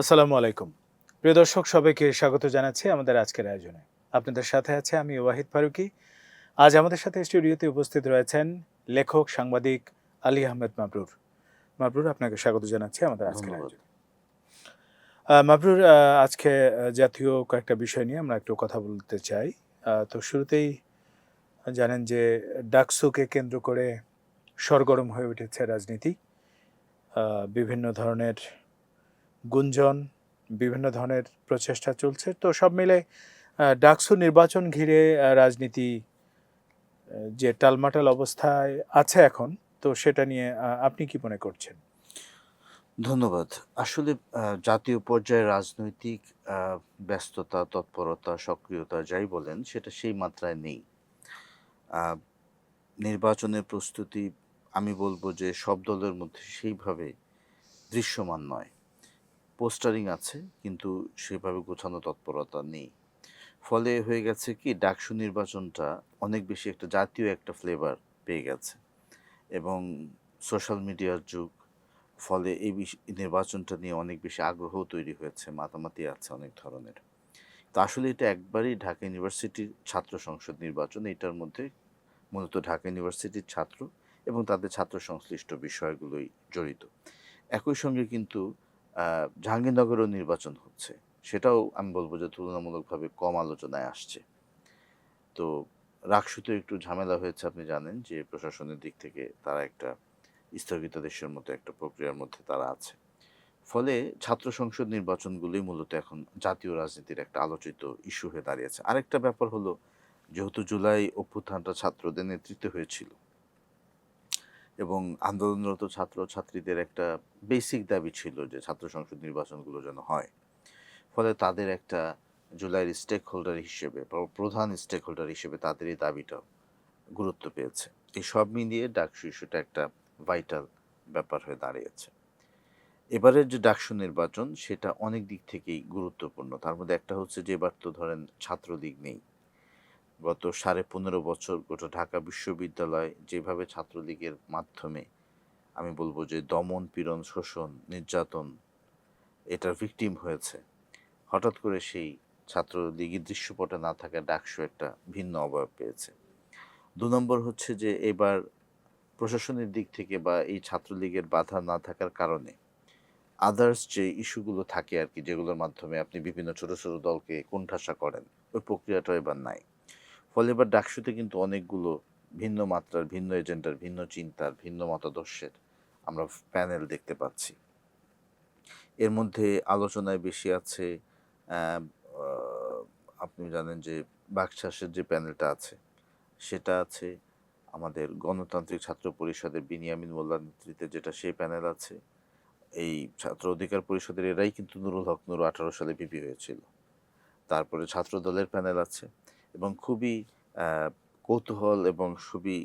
আসসালামু আলাইকুম। প্রিয় দর্শক সবাইকে স্বাগত জানাচ্ছি আমাদের আজকের আয়োজনে। আপনাদের সাথে আছে আমি ওয়াহিদ ফারুকি। আজ আমাদের সাথে স্টুডিওতে উপস্থিত রয়েছেন লেখক সাংবাদিক আলী আহমেদ মাবরুর। মাবরুর আপনাকে স্বাগত জানাচ্ছি আমাদের আজকের। আয়োজনে। মাবরুর আজকে জাতীয় কয়েকটা বিষয় নিয়ে আমরা একটু কথা বলতে চাই। তো শুরুতেই জানেন যে ডাকসুকে কেন্দ্র করে সরগরম হয়ে উঠেছে রাজনীতি। বিভিন্ন ধরনের গুঞ্জন, বিভিন্ন ধরনের প্রচেষ্টা চলছে। তো সব মিলে ডাকসু নির্বাচন ঘিরে রাজনীতি যে টালমাটাল অবস্থায় আছে এখন, তো সেটা নিয়ে আপনি কি মনে করছেন? ধন্যবাদ। আসলে জাতীয় পর্যায়ে রাজনৈতিক ব্যস্ততা, তৎপরতা, সক্রিয়তা যাই বলেন, সেটা সেই মাত্রায় নেই। নির্বাচনের প্রস্তুতি, আমি বলব যে সব দলের মধ্যে সেইভাবে দৃশ্যমান নয়। পোস্টারিং আছে, কিন্তু সেভাবে গোছানো তৎপরতা নেই। ফলে হয়ে গেছে কি, ডাকসু নির্বাচনটা অনেক বেশি একটা জাতীয় একটা ফ্লেভার পেয়ে গেছে। এবং সোশ্যাল মিডিয়ার যুগ, ফলে এই নির্বাচনটা নিয়ে অনেক বেশি আগ্রহ তৈরি হয়েছে, মাতামাতি আছে অনেক ধরনের। তো আসলে এটা একবারই ঢাকা ইউনিভার্সিটির ছাত্র সংসদ নির্বাচন, এটার মধ্যে মূলত ঢাকা ইউনিভার্সিটির ছাত্র এবং তাদের ছাত্র সংশ্লিষ্ট বিষয়গুলোই জড়িত। একই সঙ্গে কিন্তু জাহাঙ্গীরনগরেও নির্বাচন হচ্ছে। সেটাও আমি বলব যে তুলনামূলকভাবে কম আলোচনায় আসছে। তো রাকসুতে একটু ঝামেলা হয়েছে, আপনি জানেন যে প্রশাসনের দিক থেকে তারা একটা স্থগিতাদেশের মতো একটা প্রক্রিয়ার মধ্যে তারা আছে। ফলে ছাত্র সংসদ নির্বাচনগুলোই মূলত এখন জাতীয় রাজনীতির একটা আলোচিত ইস্যু হয়ে দাঁড়িয়েছে। আরেকটা ব্যাপার হলো, যেহেতু জুলাই অভ্যুত্থানটা ছাত্রদের নেতৃত্বে হয়েছিল এবং আন্দোলনরত ছাত্র ছাত্রীদের একটা বেসিক দাবি ছিল যে ছাত্র সংসদ নির্বাচনগুলো যেন হয়। ফলে তাদের একটা জুলাইয়ের স্টেক হোল্ডার হিসেবে প্রধান স্টেক হোল্ডার হিসেবে তাদের এই দাবিটা গুরুত্ব পেয়েছে। এই সব মিলিয়ে ডাকসু ইস্যুটা একটা ভাইটাল ব্যাপার হয়ে দাঁড়িয়েছে। এবারের যে ডাকসু নির্বাচন সেটা অনেক দিক থেকেই গুরুত্বপূর্ণ। তার মধ্যে একটা হচ্ছে যে এবার তো ধরেন ছাত্রলীগ নেই। গত সাড়ে পনেরো বছর গোটা ঢাকা বিশ্ববিদ্যালয় যেভাবে ছাত্রলীগের মাধ্যমে আমি বলব যে দমন, পীড়ন, শোষণ, নির্যাতন এটার ভিকটিম হয়েছে। হঠাৎ করে সেই ছাত্রলীগের দৃশ্যপটে না থাকা ডাকসু একটা ভিন্ন অবয়ব পেয়েছে। দু নম্বর হচ্ছে যে এবার প্রশাসনের দিক থেকে বা এই ছাত্রলীগের বাধা না থাকার কারণে আদার্স যে ইস্যুগুলো থাকে আর কি, যেগুলোর মাধ্যমে আপনি বিভিন্ন ছোট ছোট দলকে কোণঠাসা করেন, ওই প্রক্রিয়াটা এবার নাই। ফলে এবার ডাকসুতে কিন্তু অনেকগুলো ভিন্ন মাত্রার, ভিন্ন এজেন্ডার, ভিন্ন চিন্তার, ভিন্ন মতাদর্শের আমরা প্যানেল দেখতে পাচ্ছি। এর মধ্যে আলোচনায় বেশি আছে আপনি জানেন যে বাকশাসের যে প্যানেলটা আছে, সেটা আছে আমাদের গণতান্ত্রিক ছাত্র পরিষদের বিনিয়ামিন মোল্লার নেতৃত্বে যেটা সেই প্যানেল আছে। এই ছাত্র অধিকার পরিষদের এরাই কিন্তু নুরুল হক নুরু আঠারো সালে বিপি হয়েছিল। তারপরে ছাত্র দলের প্যানেল আছে। এবং খুবই কৌতূহল এবং খুবই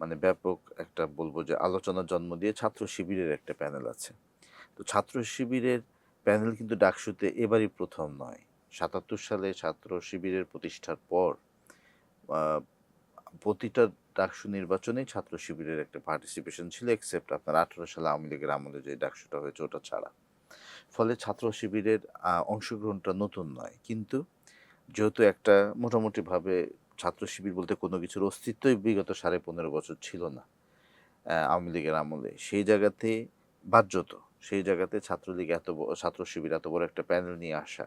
মানে ব্যাপক একটা বলব যে আলোচনার জন্ম দিয়ে ছাত্র শিবিরের একটা প্যানেল আছে। তো ছাত্র শিবিরের প্যানেল কিন্তু ডাকসুতে এবারই প্রথম নয়। সাতাত্তর সালে ছাত্র শিবিরের প্রতিষ্ঠার পর প্রতিটা ডাকসু নির্বাচনে ছাত্র শিবিরের একটা পার্টিসিপেশন ছিল এক্সেপ্ট আপনার আঠারো সালে আওয়ামী লীগের আমলে যে ডাকসুটা হয়েছে ওটা ছাড়া। ফলে ছাত্র শিবিরের অংশগ্রহণটা নতুন নয়। কিন্তু যেহেতু একটা মোটামুটিভাবে ছাত্র শিবির বলতে কোনো কিছুর অস্তিত্বই বিগত সাড়ে পনেরো বছর ছিল না আওয়ামী লীগের আমলে। সেই জায়গাতে বাহ্যত, সেই জায়গাতে ছাত্রলীগ এত ছাত্র শিবির এত বড় একটা প্যানেল নিয়ে আসা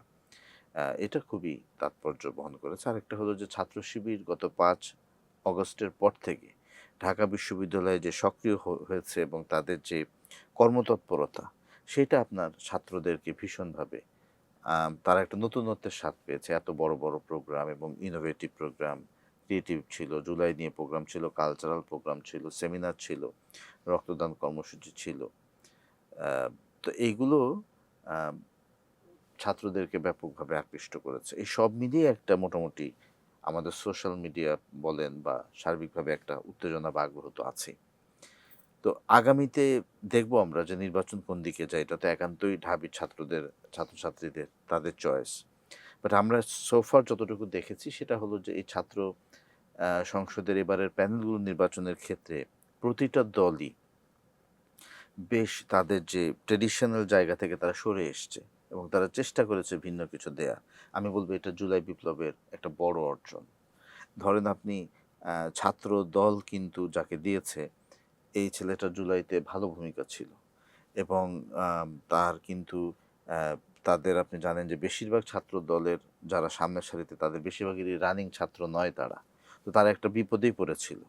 এটা খুবই তাৎপর্য বহন করেছে। আরেকটা হলো যে ছাত্র শিবির গত পাঁচ অগস্টের পর থেকে ঢাকা বিশ্ববিদ্যালয়ে যে সক্রিয় হয়েছে এবং তাদের যে কর্মতৎপরতা, সেটা আপনার ছাত্রদেরকে ভীষণভাবে তারা একটা নতুনত্বের স্বাদ পেয়েছে। এত বড় বড় প্রোগ্রাম এবং ইনোভেটিভ প্রোগ্রাম ক্রিয়েটিভ ছিল। জুলাই নিয়ে প্রোগ্রাম ছিল কালচারাল প্রোগ্রাম ছিল সেমিনার ছিল, রক্তদান কর্মসূচি ছিল। তো এইগুলো ছাত্রদেরকে ব্যাপকভাবে আকৃষ্ট করেছে। এই সব মিলিয়ে একটা মোটামুটি আমাদের সোশ্যাল মিডিয়া বলেন বা সার্বিকভাবে একটা উত্তেজনা বা আগ্রহ তো আছেই। তো আগামীতে দেখব আমরা যে নির্বাচন কোন দিকে যায়। এটা তো একান্তই ঢাবির ছাত্রদের, ছাত্রছাত্রীদের, তাদের চয়েস বাট আমরা সোফার যতটুকু দেখেছি সেটা হলো যে এই ছাত্র সংসদের এবারের প্যানেলগুলো নির্বাচনের ক্ষেত্রে প্রতিটা দলই বেশ তাদের যে ট্রেডিশনাল জায়গা থেকে তারা সরে এসছে এবং তারা চেষ্টা করেছে ভিন্ন কিছু দেয়া। আমি বলব এটা জুলাই বিপ্লবের একটা বড় অর্জন। ধরেন আপনি ছাত্র দল কিন্তু যাকে দিয়েছে এই ছেলেটা জুলাইতে ভালো ভূমিকা ছিল। এবং তার কিন্তু তাদের আপনি জানেন যে বেশিরভাগ ছাত্র দলের যারা সামনের সারিতে তাদের বেশিরভাগই রানিং ছাত্র নয় তারা। তো তারা একটা বিপদেই পড়েছিল।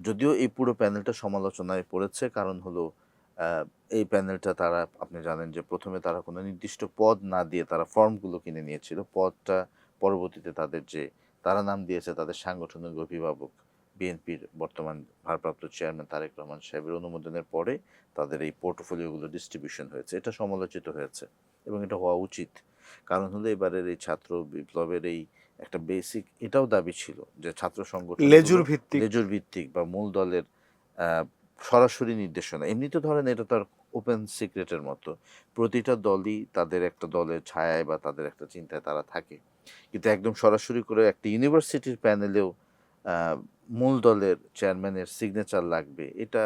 যদিও এই পুরো প্যানেলটা সমালোচনায় পড়েছে, কারণ হলো এই প্যানেলটা তারা, আপনি জানেন যে প্রথমে তারা কোনো নির্দিষ্ট পদ না দিয়ে তারা ফর্মগুলো কিনে নিয়েছিল। পদটা পরবর্তীতে তাদের যে, তারা নাম দিয়েছে তাদের সাংগঠনিক অভিভাবক বিএনপির বর্তমান ভারপ্রাপ্ত চেয়ারম্যান তারেক রহমান সাহেবের অনুমোদনের পরে তাদের এই পোর্টফোলিওগুলো ডিস্ট্রিবিউশন হয়েছে। এটা সমালোচিত হয়েছে এবং এটা হওয়া উচিত। কারণ হলো এবারের এই ছাত্র বিপ্লবের এই একটা বেসিক এটাও দাবি ছিল যে ছাত্র সংগঠন লেজুর ভিত্তিক লেজুর ভিত্তিক বা মূল দলের সরাসরি নির্দেশনা। এমনিতে ধরেন এটা তার ওপেন সিক্রেটের মতো। প্রতিটা দলই তাদের একটা দলের ছায়ায় বা তাদের একটা চিন্তায় তারা থাকে। কিন্তু একদম সরাসরি করে একটা ইউনিভার্সিটির প্যানেলেও মূল দলের চেয়ারম্যানের সিগনেচার লাগবে, এটা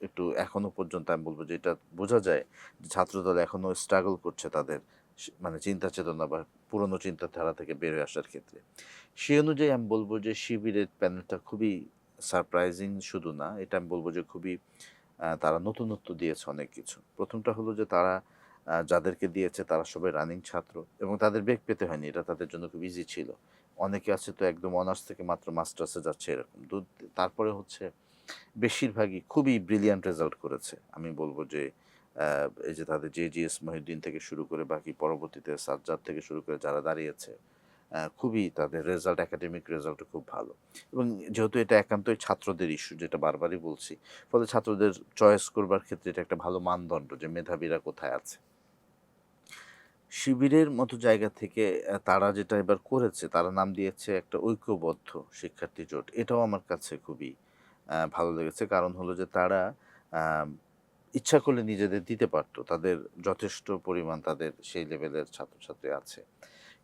একটু এখনও পর্যন্ত আমি বলব যে এটা বোঝা যায় যে ছাত্রদল এখনও স্ট্রাগল করছে তাদের মানে চিন্তা চেতনা বা পুরনো চিন্তাধারা থেকে বের হয়ে আসার ক্ষেত্রে। সেই অনুযায়ী আমি বলব যে শিবিরের প্যানেলটা খুবই সারপ্রাইজিং শুধু না, এটা আমি বলব যে খুবই তারা নতুনত্ব দিয়েছে অনেক কিছু। প্রথমটা হলো যে তারা যাদেরকে দিয়েছে তারা সবাই রানিং ছাত্র এবং তাদের বেগ পেতে হয়নি, এটা তাদের জন্য খুব ইজি ছিল। অনেকে আছে তো একদম অনার্স থেকে মাত্র মাস্টার্সে যাচ্ছে এরকম। দু- তারপরে হচ্ছে বেশিরভাগই খুবই ব্রিলিয়ান্ট রেজাল্ট করেছে। আমি বলব যে এই যে তাদের জে জি এস মহিউদ্দিন থেকে শুরু করে বাকি পরবর্তীতে সাজ্জাদ থেকে শুরু করে যারা দাঁড়িয়েছে খুবই তাদের রেজাল্ট একাডেমিক রেজাল্ট খুব ভালো। এবং যেহেতু এটা একান্তই ছাত্রদের ইস্যু যেটা বারবারই বলছি, ফলে ছাত্রদের চয়েস করবার ক্ষেত্রে এটা একটা ভালো মানদণ্ড যে মেধাবীরা কোথায় আছে। শিবিরের মতো জায়গা থেকে তারা যেটা এবার করেছে, তারা নাম দিয়েছে একটা ঐক্যবদ্ধ শিক্ষার্থী জোট। এটাও আমার কাছে খুবই ভালো লেগেছে। কারণ হলো যে তারা ইচ্ছা করলে নিজেদের দিতে পারতো। তাদের যথেষ্ট পরিমাণ তাদের সেই লেভেলের ছাত্রছাত্রী আছে।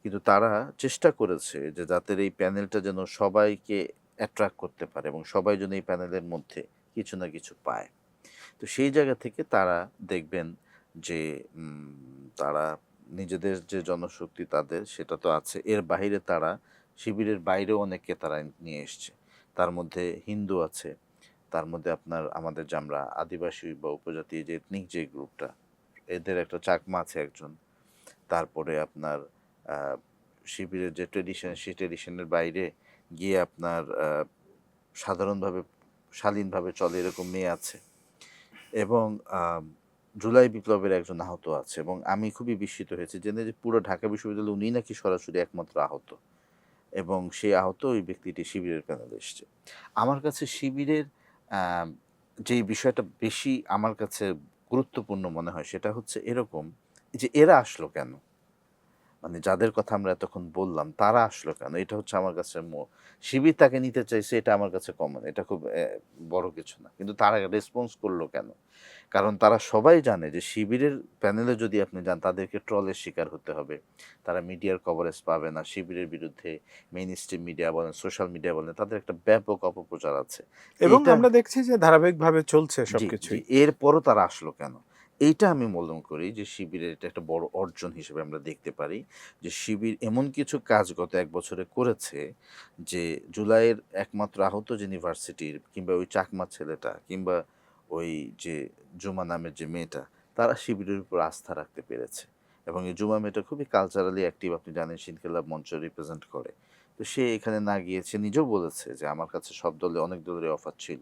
কিন্তু তারা চেষ্টা করেছে যে যাতে এই প্যানেলটা যেন সবাইকে অ্যাট্রাক্ট করতে পারে এবং সবাই যেন এই প্যানেলের মধ্যে কিছু না কিছু পায়। তো সেই জায়গা থেকে তারা দেখবেন যে তারা নিজেদের যে জনশক্তি তাদের, সেটা তো আছে। এর বাইরে তারা, শিবিরের বাইরেও অনেককে তারা নিয়ে এসছে। তার মধ্যে হিন্দু আছে, তার মধ্যে আপনার আমাদের যে আমরা আদিবাসী বা উপজাতি যে এথনিক যে গ্রুপটা এদের একটা চাকমা আছে একজন। তারপরে আপনার শিবিরের যে ট্রেডিশন সেই ট্রেডিশনের বাইরে গিয়ে আপনার সাধারণভাবে, শালীনভাবে চলে এরকম মেয়ে আছে। এবং জুলাই বিপ্লবের একজন আহত আছে এবং আমি খুবই বিস্মিত হয়েছি জেনে যে পুরো ঢাকা বিশ্ববিদ্যালয় উনি নাকি সরাসরি একমাত্র আহত এবং সে আহত ওই ব্যক্তিটি শিবিরের প্যানেলে এসছে। আমার কাছে শিবিরের যে বিষয়টা বেশি আমার কাছে গুরুত্বপূর্ণ মনে হয় সেটা হচ্ছে এরকম যে এরা আসলো কেন? মানে যাদের কথা আমরা এতক্ষণ বললাম তারা আসলো কেন? এটা হচ্ছে আমার কাছে শিবির তাকে নিতে চাইছে এটা আমার কাছে কমন এটা খুব বড় কিছু না। কিন্তু তারা রেসপন্স করল কেন? কারণ তারা সবাই জানে যে শিবিরের প্যানেলে যদি আপনি যান তাদেরকে ট্রলের শিকার হতে হবে। তারা মিডিয়ার কভারেজ পাবে না শিবিরের বিরুদ্ধে মেইন স্ট্রিম মিডিয়া বলেন সোশ্যাল মিডিয়া বলেন তাদের একটা ব্যাপক অপপ্রচার আছে। এবং আমরা দেখছি যে ধারাবাহিকভাবে চলছে সবকিছু এরপরও তারা আসলো কেন? এইটা আমি মনে করি যে শিবিরের এটা একটা বড় অর্জন হিসেবে আমরা দেখতে পারি। যে শিবির এমন কিছু কাজ গত এক বছরে করেছে যে জুলাইয়ের একমাত্র আহত যে ইউনিভার্সিটির কিংবা ওই চাকমা ছেলেটা কিংবা ওই যে জুমা নামের যে মেয়েটা, তারা শিবিরের উপর আস্থা রাখতে পেরেছে। এবং এই জুমা মেয়েটা খুবই কালচারালি অ্যাক্টিভ আপনি জানেন শিনকেলা মঞ্চ রিপ্রেজেন্ট করে। তো সে এখানে না গিয়েছে, নিজেও বলেছে যে আমার কাছে সব দলে অনেক দলের অফার ছিল।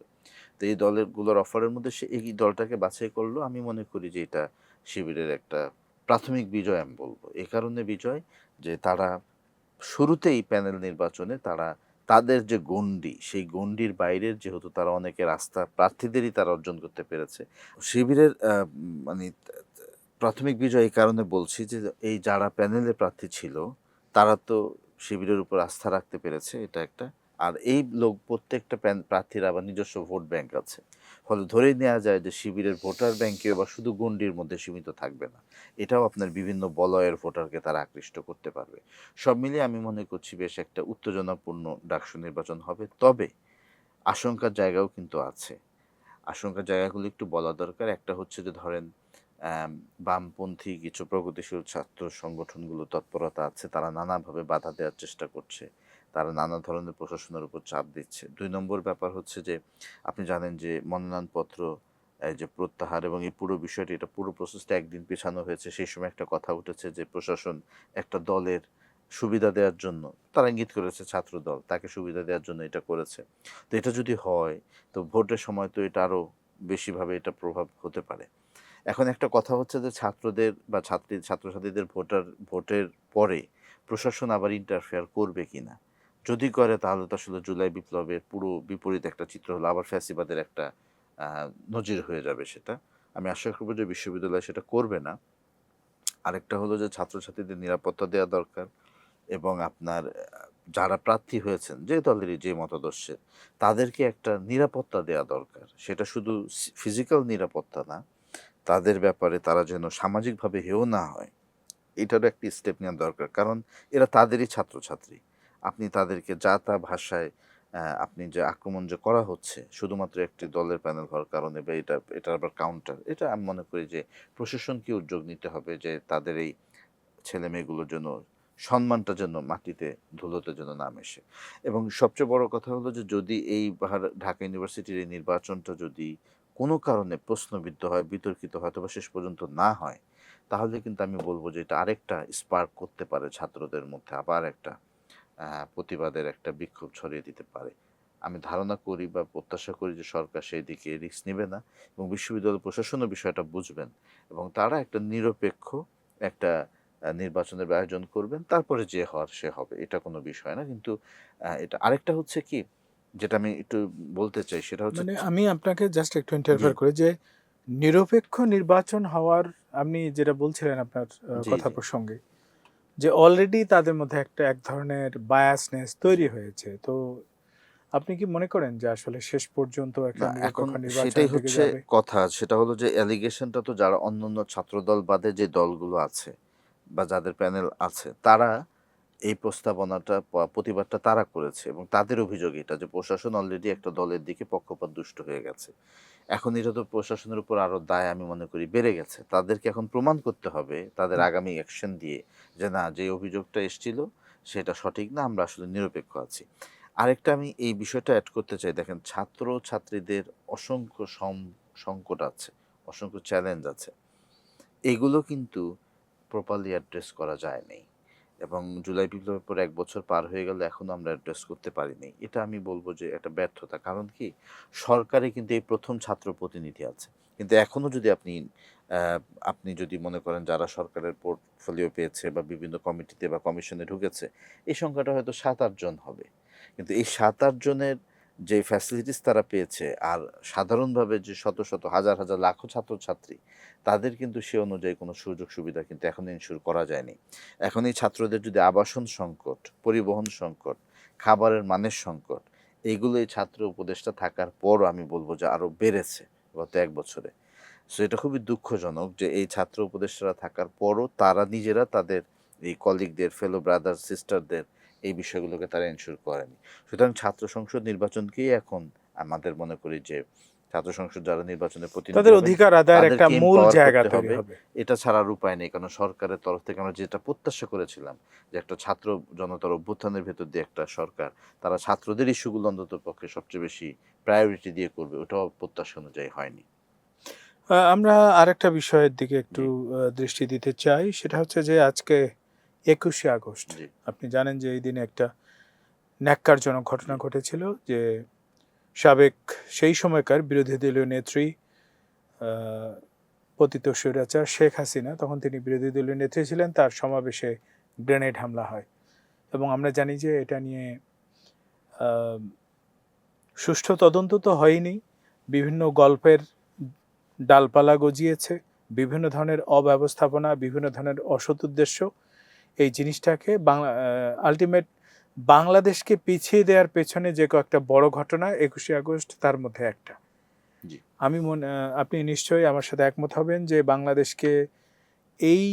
তো এই দলেরগুলোর অফারের মধ্যে সে এই দলটাকে বাছাই করল। আমি মনে করি যে এটা শিবিরের একটা প্রাথমিক বিজয় আমি বলব। এ কারণে বিজয় যে তারা শুরুতেই প্যানেল নির্বাচনে তারা তাদের যে গণ্ডি, সেই গণ্ডির বাইরের যেহেতু তারা অনেকে রাস্তা প্রার্থীদেরই তারা অর্জন করতে পেরেছে, শিবিরের মানে প্রাথমিক বিজয় এই কারণে বলছি যে এই যারা প্যানেলে প্রার্থী ছিল, তারা তো শিবিরের উপর আস্থা রাখতে পেরেছে। এটা একটা আর এই লোক প্রত্যেকটা প্রার্থীর আবার নিজস্ব ভোট ব্যাংক আছে। ফলে ধরেই নেওয়া যায় যে শিবিরের ভোটার ব্যাংকে বা শুধু গণ্ডির মধ্যে সীমিত থাকবে না। এটাও আপনার বিভিন্ন বলয়ের ভোটারকে তারা আকৃষ্ট করতে পারবে। সব মিলিয়ে আমি মনে করছি বেশ একটা উত্তেজনাপূর্ণ ডাকসু নির্বাচন হবে। তবে আশঙ্কার জায়গাও কিন্তু আছে। আশঙ্কার জায়গাগুলো একটু বলা দরকার। একটা হচ্ছে যে ধরেন বামপন্থী কিছু প্রগতিশীল ছাত্র সংগঠনগুলো তৎপরতা আছে। তারা নানাভাবে বাধা দেওয়ার চেষ্টা করছে। তারা নানা ধরনের প্রশাসনের উপর চাপ দিচ্ছে। দুই নম্বর ব্যাপার হচ্ছে যে, আপনি জানেন যে মনোনয়নপত্র যে প্রত্যাহার এবং এই পুরো বিষয়টি, এটা পুরো প্রসেসটা একদিন পেছানো হয়েছে। সেই সময় একটা কথা উঠেছে যে, প্রশাসন একটা দলের সুবিধা দেওয়ার জন্য, তারা ইঙ্গিত করেছে ছাত্র দল তাকে সুবিধা দেওয়ার জন্য এটা করেছে। তো এটা যদি হয়, তো ভোটের সময় তো এটা আরও বেশিভাবে এটা প্রভাব হতে পারে। এখন একটা কথা হচ্ছে যে, ছাত্রদের বা ছাত্রী, ছাত্রছাত্রীদের ভোটার, ভোটের পরে প্রশাসন আবার ইন্টারফেয়ার করবে কিনা? যদি করে, তাহলে তো আসলে জুলাই বিপ্লবের পুরো বিপরীত একটা চিত্র হলো, আবার ফ্যাসিবাদের একটা নজির হয়ে যাবে সেটা। আমি আশা করব যে বিশ্ববিদ্যালয় সেটা করবে না। আরেকটা হলো যে ছাত্রছাত্রীদের নিরাপত্তা দেওয়া দরকার এবং আপনার যারা প্রার্থী হয়েছেন, যে দলেরই, যে মতাদর্শের, তাদেরকে একটা নিরাপত্তা দেওয়া দরকার। সেটা শুধু ফিজিক্যাল নিরাপত্তা না, তাদের ব্যাপারে তারা যেন সামাজিকভাবে হেও না হয়, এটারও একটি স্টেপ নেওয়া দরকার। কারণ এরা তাদেরই ছাত্রছাত্রী। আপনি তাদেরকে যা তা ভাষায় আপনি যে আক্রমণ যে করা হচ্ছে, শুধুমাত্র একটি দলের প্যানেল হওয়ার কারণে বা এটা এটার আবার কাউন্টার এটা আমি মনে করি যে প্রশাসনকে উদ্যোগ নিতে হবে যে তাদের এই ছেলে মেয়েগুলোর জন্য সম্মানটা যেন মাটিতে, ধুলোতে যেন না মেশে। এবং সবচেয়ে বড় কথা হলো যে যদি এই ঢাকা ইউনিভার্সিটির এই নির্বাচনটা যদি কোনো কারণে প্রশ্নবিদ্ধ হয়, বিতর্কিত হয় অথবা শেষ পর্যন্ত না হয়, তাহলে কিন্তু আমি বলব যে এটা আরেকটা স্পার্ক করতে পারে ছাত্রদের মধ্যে, আবার একটা প্রতিবাদের একটা বিক্ষোভ ছড়িয়ে দিতে পারে। আমি ধারণা করি বা প্রত্যাশা করি যে সরকার সেই দিকে রিস্ক নেবে না এবং বিশ্ববিদ্যালয় প্রশাসনও বিষয়টা বুঝবেন এবং তারা একটা নিরপেক্ষ একটা নির্বাচনের আয়োজন করবেন তারপরে যে হওয়ার সে হবে। এটা কোনো বিষয় না। কিন্তু এটা আরেকটা হচ্ছে কি যেটা আমি একটু বলতে চাই সেটা হচ্ছে মানে আমি আপনাকে জাস্ট একটু ইন্টারফেয়ার জি। করি যে নিরপেক্ষ নির্বাচন হওয়ার আপনি যেটা বলছিলেন আপনার কথা প্রসঙ্গে যে অলরেডি তাদের মধ্যে একটা এক ধরনের বায়াসনেস তৈরি হয়েছে। তো আপনি কি মনে করেন যে আসলে শেষ পর্যন্ত একটা এখন সেটাই হচ্ছে কথা। সেটা হলো যে অ্যালিগেশনটা তো যারা অন্যান্য ছাত্রদল বাদে যে দলগুলো আছে বা যাদের প্যানেল আছে তারা এই প্রস্তাবনাটা প্রতিবাদটা তারা করেছে এবং তাদের অভিযোগ এটা যে প্রশাসন অলরেডি একটা দলের দিকে পক্ষপাত দুষ্ট হয়ে গেছে। এখন এটা তো প্রশাসনের উপর আরও দায় আমি মনে করি বেড়ে গেছে। তাদেরকে এখন প্রমাণ করতে হবে তাদের আগামী অ্যাকশন দিয়ে যে না যে অভিযোগটা এসেছিল সেটা সঠিক না আমরা আসলে নিরপেক্ষ আছি। আরেকটা আমি এই বিষয়টা অ্যাড করতে চাই দেখেন ছাত্র ছাত্রীদের অসংখ্য সম- সংকট আছে অসংখ্য চ্যালেঞ্জ আছে। এগুলো কিন্তু প্রপারলি অ্যাড্রেস করা যায়নি এবং জুলাই বিপ্লবের পর এক বছর পার হয়ে গেল, এখনও আমরা অ্যাড্রেস করতে পারিনি। এটা আমি বলব যে এটা ব্যর্থতা। কারণ কি? সরকারে কিন্তু এই প্রথম ছাত্র প্রতিনিধি আছে। কিন্তু এখনও যদি আপনি আপনি যদি মনে করেন যারা সরকারের পোর্টফোলিও পেয়েছে বা বিভিন্ন কমিটিতে বা কমিশনে ঢুকেছে, এই সংখ্যাটা হয়তো সাত আটজন হবে। কিন্তু এই সাত আটজনের জনের যে ফ্যাসিলিটিস তারা পেয়েছে আর সাধারণভাবে যে শত শত, হাজার হাজার, লাখো ছাত্রছাত্রী, তাদের কিন্তু সে অনুযায়ী কোনো সুযোগ সুবিধা কিন্তু এখন ইনশিওর করা যায়নি। এখন এই ছাত্রদের যদি আবাসন সংকট, পরিবহন সংকট, খাবারের মানের সংকট এইগুলো এই ছাত্র উপদেষ্টা থাকার পরও আমি বলব যে আরও বেড়েছে গত এক বছরে। সো এটা খুবই দুঃখজনক যে এই ছাত্র উপদেষ্টারা থাকার পরও তারা নিজেরা তাদের এই কলিগদের ফেলো ব্রাদার সিস্টারদের এই বিষয়গুলোকে তারা এনশিওর করেনি। সুতরাং ছাত্র সংসদ নির্বাচনকেই এখন আমাদের মনে করি যে ছাত্র সংসদ যারা নির্বাচনে প্রতিনিধি তাদের অধিকার আদায়ের একটা মূল জায়গা হবে। এটা ছাড়ার উপায় নেই কারণ সরকারের তরফ থেকে আমরা যেটা প্রত্যাশা করেছিলাম যে একটা ছাত্র জনতার অভ্যুত্থানের ভেতর দিয়ে একটা সরকার তারা ছাত্রদের ইস্যুগুলো অন্তত পক্ষে সবচেয়ে বেশি প্রায়োরিটি দিয়ে করবে ওটাও প্রত্যাশা অনুযায়ী হয়নি। আমরা আরেকটা বিষয়ের দিকে একটু দৃষ্টি দিতে চাই সেটা হচ্ছে যে আজকে একুশে আগস্ট। আপনি জানেন যে এই দিনে একটা ন্যাক্কারজনক ঘটনা ঘটেছিল যে সাবেক সেই সময়কার বিরোধী দলীয় নেত্রী পতিত স্বৈরাচার শেখ হাসিনা তখন তিনি বিরোধী দলীয় নেত্রী ছিলেন তার সমাবেশে গ্রেনেড হামলা হয়। এবং আমরা জানি যে এটা নিয়ে সুষ্ঠু তদন্ত তো হয়নি বিভিন্ন গল্পের ডালপালা গজিয়েছে বিভিন্ন ধরনের অব্যবস্থাপনা বিভিন্ন ধরনের অসৎ উদ্দেশ্য এই জিনিসটাকে বাংলা আলটিমেট বাংলাদেশকে পিছিয়ে দেওয়ার পেছনে যে কয়েকটা বড় ঘটনা একুশে আগস্ট তার মধ্যে একটা। আমি মনে আপনি নিশ্চয়ই আমার সাথে একমত হবেন যে বাংলাদেশকে এই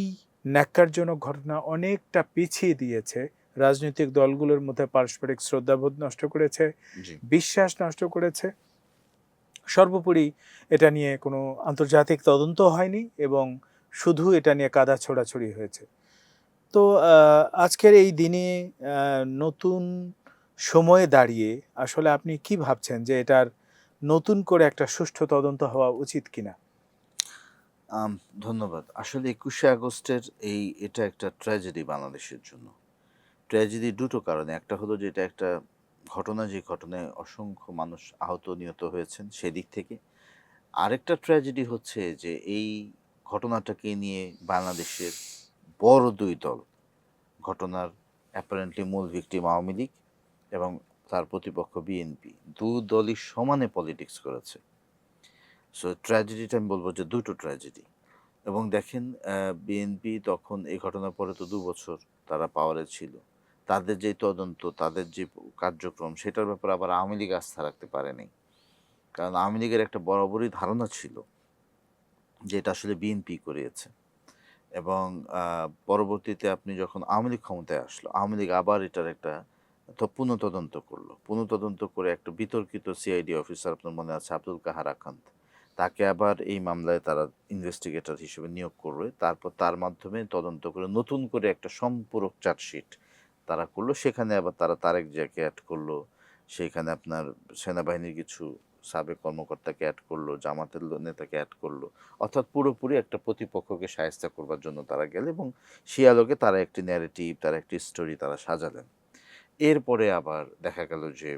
ন্যাক্কারজনক ঘটনা অনেকটা পিছিয়ে দিয়েছে। রাজনৈতিক দলগুলোর মধ্যে পারস্পরিক শ্রদ্ধাবোধ নষ্ট করেছে বিশ্বাস নষ্ট করেছে। সর্বোপরি এটা নিয়ে কোনো আন্তর্জাতিক তদন্ত হয়নি এবং শুধু এটা নিয়ে কাদা ছোড়াছড়ি হয়েছে। তো আজকের এই দিনে নতুন সময়ে দাঁড়িয়ে আসলে আপনি কি ভাবছেন যে এটার নতুন করে একটা সুষ্ঠু তদন্ত হওয়া উচিত কিনা? ধন্যবাদ। আসলে একুশে আগস্টের এই, এটা একটা ট্র্যাজেডি বাংলাদেশের জন্য। ট্র্যাজেডি দুটো কারণে। একটা হলো যে এটা একটা ঘটনা, যে ঘটনায় অসংখ্য মানুষ আহত, নিহত হয়েছেন সেদিক থেকে। আরেকটা ট্র্যাজেডি হচ্ছে যে এই ঘটনাটাকে নিয়ে বাংলাদেশের বড় দুই দল। ঘটনার অ্যাপারেন্টলি মূল ভিকটিম আওয়ামী লীগ এবং তার প্রতিপক্ষ বিএনপি দু দলই সমানে পলিটিক্স করেছে। সো ট্র্যাজেডিটা আমি বলব যে দুটো ট্র্যাজেডি এবং দেখেন বিএনপি তখন এই ঘটনার পরে তো দু বছর তারা পাওয়ারে ছিল। তাদের যে তদন্ত, তাদের যে কার্যক্রম, সেটার ব্যাপারে আবার আওয়ামী লীগ আস্থা রাখতে পারেনি। কারণ আওয়ামী লীগের একটা বরাবরই ধারণা ছিল যে এটা আসলে বিএনপি করিয়েছে। এবং পরবর্তীতে আপনি যখন আওয়ামী লীগ ক্ষমতায় আসলো, আওয়ামী লীগ আবার এটার একটা পুনঃতদন্ত করল। পুনঃতদন্ত করে একটা বিতর্কিত সিআইডি অফিসার আপনার মনে আছে আব্দুল কাহার আকান্ত তাকে আবার এই মামলায় তারা ইনভেস্টিগেটর হিসেবে নিয়োগ করবে। তারপর তার মাধ্যমে তদন্ত করে নতুন করে একটা সম্পূরক চার্জশিট তারা করল। সেখানে আবার তারা তারেক জিয়াকে অ্যাড করল। সেখানে আপনার সেনাবাহিনীর কিছু সাবেক কর্মকর্তাকে অ্যাড করল, জামাতের নেতাকে অ্যাড করল। অর্থাৎ পুরোপুরি একটা প্রতিপক্ষকে সাহায্য করবার জন্য তারা গেল এবং সেই আলোকে তারা একটি ন্যারেটিভ তারা একটি স্টোরি তারা সাজালেন। এরপরে আবার দেখা গেল যে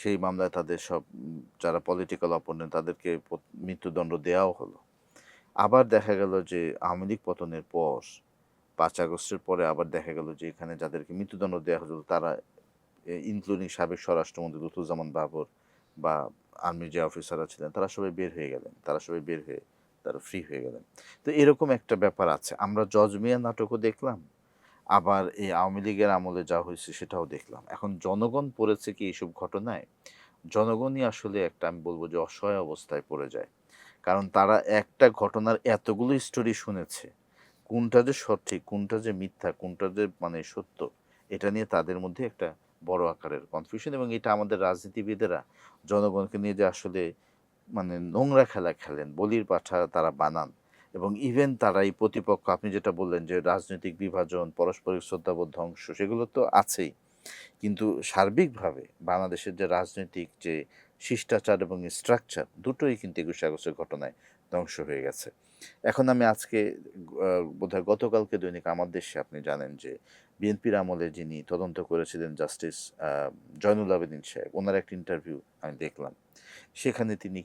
সেই মামলায় তাদের সব যারা পলিটিক্যাল অপোনেন্ট তাদেরকে মৃত্যুদণ্ড দেওয়াও হলো। আবার দেখা গেল যে, আওয়ামী লীগ পতনের পর, পাঁচ আগস্টের পরে আবার দেখা গেল যে, এখানে যাদেরকে মৃত্যুদণ্ড দেওয়া হলো তারা ইনক্লুডিং সাবেক স্বরাষ্ট্রমন্ত্রী লুৎফুজ্জামান বাবর বা আর্মি যে অফিসাররা ছিলেন, তারা সবাই বের হয়ে গেলেন। তারা সবাই বের হয়ে, তারা ফ্রি হয়ে গেলেন। তো এরকম একটা ব্যাপার আছে। আমরা জজ মিয়া নাটকও দেখলাম, আবার এই আওয়ামী লীগের আমলে যা হয়েছে সেটাও দেখলাম। এখন জনগণ পড়েছে কি এইসব ঘটনায়? জনগণই আসলে একটা, আমি বলব যে অসহায় অবস্থায় পড়ে যায়। কারণ তারা একটা ঘটনার এতগুলো স্টোরি শুনেছে। কোনটা যে সঠিক, কোনটা যে মিথ্যা, কোনটা যে মানে সত্য, এটা নিয়ে তাদের মধ্যে একটা বড় আকারের কনফিউশন এবং এটা আমাদের রাজনীতিবিদেরা, জনগণকে নিয়ে যে আসলে মানে নোংরা খেলা খেলেন, বলির পাঠা তারা বানান এবং ইভেন তারা এই প্রতিপক্ষ, আপনি যেটা বললেন যে রাজনৈতিক বিভাজন, পারস্পরিক শ্রদ্ধাবোধ ধ্বংস, সেগুলো তো আছেই। কিন্তু সার্বিকভাবে বাংলাদেশের যে রাজনৈতিক যে শিষ্টাচার এবং স্ট্রাকচার দুটোই কিন্তু একুশে আগস্টের ঘটনায় ধ্বংস হয়ে গেছে। এখন আমি আজকে বোধহয় গতকালকে দৈনিক আমার দেশে আপনি জানেন যে বিএনপির আমলে যিনি তদন্ত করেছিলেন জাস্টিস জয়নুল আবেদিন সাহেব, ওনার একটা ইন্টারভিউ আমি দেখলাম। সেখানে তিনি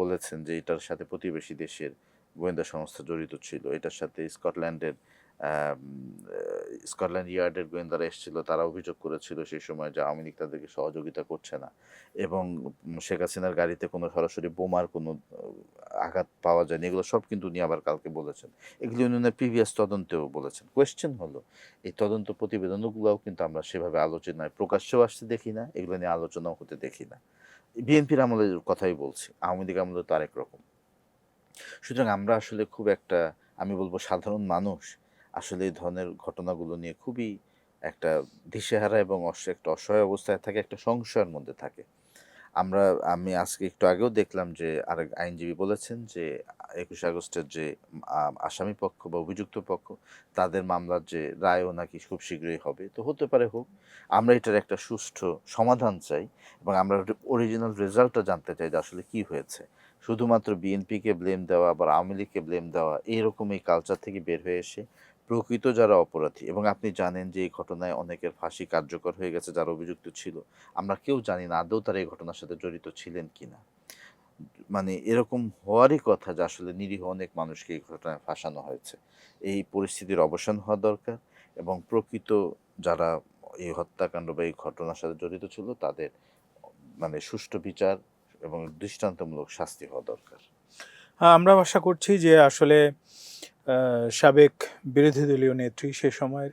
বলেছেন যে এটার সাথে প্রতিবেশী দেশের গোয়েন্দা সংস্থা জড়িত ছিল। এটার সাথে স্কটল্যান্ডের স্কটল্যান্ড ইয়ার্ডের গোয়েন্দারা এসেছিল, তারা অভিযোগ করেছিল সেই সময় যে আওয়ামী লীগ তাদেরকে সহযোগিতা করছে না। এবং শেখ হাসিনার গাড়িতে কোনো সরাসরি বোমার কোনো আঘাত পাওয়া যায়নি। এগুলো সব কিন্তু উনি আবার কালকে বলেছেন। এগুলি উনি প্রিভিয়াস তদন্তেও বলেছেন। কোয়েশ্চেন হলো, এই তদন্ত প্রতিবেদনগুলোও কিন্তু আমরা সেভাবে আলোচনায় প্রকাশ্যেও আসতে দেখি না, এগুলো নিয়ে আলোচনাও হতে দেখি না। বিএনপির আমলের কথাই বলছি, আওয়ামী লীগ আমলে তো আরেক রকম। সুতরাং আমরা আসলে খুব একটা, আমি বলব সাধারণ মানুষ আসলে এই ধরনের ঘটনাগুলো নিয়ে খুবই একটা দিশেহারা এবং একটা অসহায় অবস্থায় থাকে, একটা সংশয়ের মধ্যে থাকে। আমরা, আমি আজকে একটু আগেও দেখলাম যে আরেক আইনজীবী বলেছেন যে একুশে আগস্টের যে আসামি পক্ষ বা অভিযুক্ত পক্ষ, তাদের মামলার যে রায়ও নাকি খুব শীঘ্রই হবে। তো হতে পারে হোক, আমরা এটার একটা সুষ্ঠু সমাধান চাই এবং আমরা অরিজিনাল রেজাল্টটা জানতে চাই যে আসলে কি হয়েছে। শুধুমাত্র বিএনপিকে ব্লেম দেওয়া আবার আওয়ামী লীগকে ব্লেম দেওয়া এইরকম এই কালচার থেকে বের হয়ে এসে প্রকৃত যারা অপরাধী এবং আপনি জানেন যে এই ঘটনায় অনেকের ফাঁসি কার্যকর হয়ে গেছে যারা অভিযুক্ত ছিল। আমরা কেউ জানি না আদৌ তারা এই ঘটনার সাথে জড়িত ছিলেন কিনা। মানে এরকম হওয়ারই কথা যে আসলে নিরীহ অনেক মানুষকে এই ঘটনায় ফাঁসানো হয়েছে। এই পরিস্থিতির অবসান হওয়া দরকার এবং প্রকৃত যারা এই হত্যাকাণ্ড বা এই ঘটনার সাথে জড়িত ছিল তাদের মানে সুষ্ঠু বিচার এবং দৃষ্টান্তমূলক শাস্তি হওয়া দরকার। হ্যাঁ, আমরা আশা করছি যে আসলে সাবেক বিরোধী দলীয় নেত্রী সে সময়ের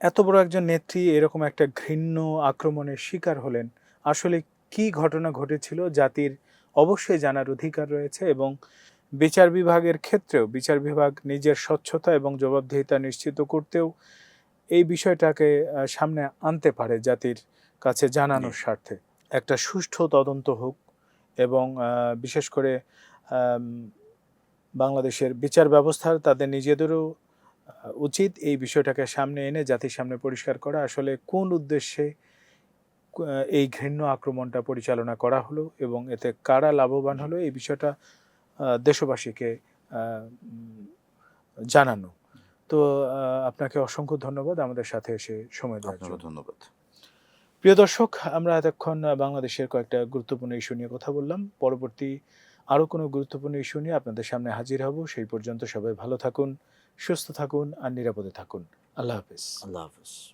এত বড় একজন নেত্রী এরকম একটা ঘৃণ্য আক্রমণের শিকার হলেন। আসলে কি ঘটনা ঘটেছিল জাতির অবশ্যই জানার অধিকার রয়েছে এবং বিচার বিভাগের ক্ষেত্রেও বিচার বিভাগ নিজের স্বচ্ছতা এবং জবাবদিহিতা নিশ্চিত করতেও এই বিষয়টাকে সামনে আনতে পারে জাতির কাছে জানানোর স্বার্থে। একটা সুষ্ঠু তদন্ত হোক এবং বিশেষ করে বাংলাদেশের বিচার ব্যবস্থার তাদের নিজেদেরও উচিত এই বিষয়টাকে সামনে এনে জাতির সামনে পরিষ্কার করা। আসলে কোন উদ্দেশ্যে এই ঘৃণ্য আক্রমণটা পরিচালনা করা হলো এবং এতে কারা লাভবান হলো এই বিষয়টা দেশবাসীকে জানানো। তো আপনাকে অসংখ্য ধন্যবাদ আমাদের সাথে এসে সময় দেওয়ার জন্য। ধন্যবাদ। প্রিয় দর্শক আমরা এতক্ষণ বাংলাদেশের কয়েকটা গুরুত্বপূর্ণ ইস্যু নিয়ে কথা বললাম। পরবর্তী আরও কোনো গুরুত্বপূর্ণ ইস্যু নিয়ে আপনাদের সামনে হাজির হব। সেই পর্যন্ত সবাই ভালো থাকুন, সুস্থ থাকুন আর নিরাপদে থাকুন। আল্লাহ হাফিজ। আল্লাহ হাফিজ।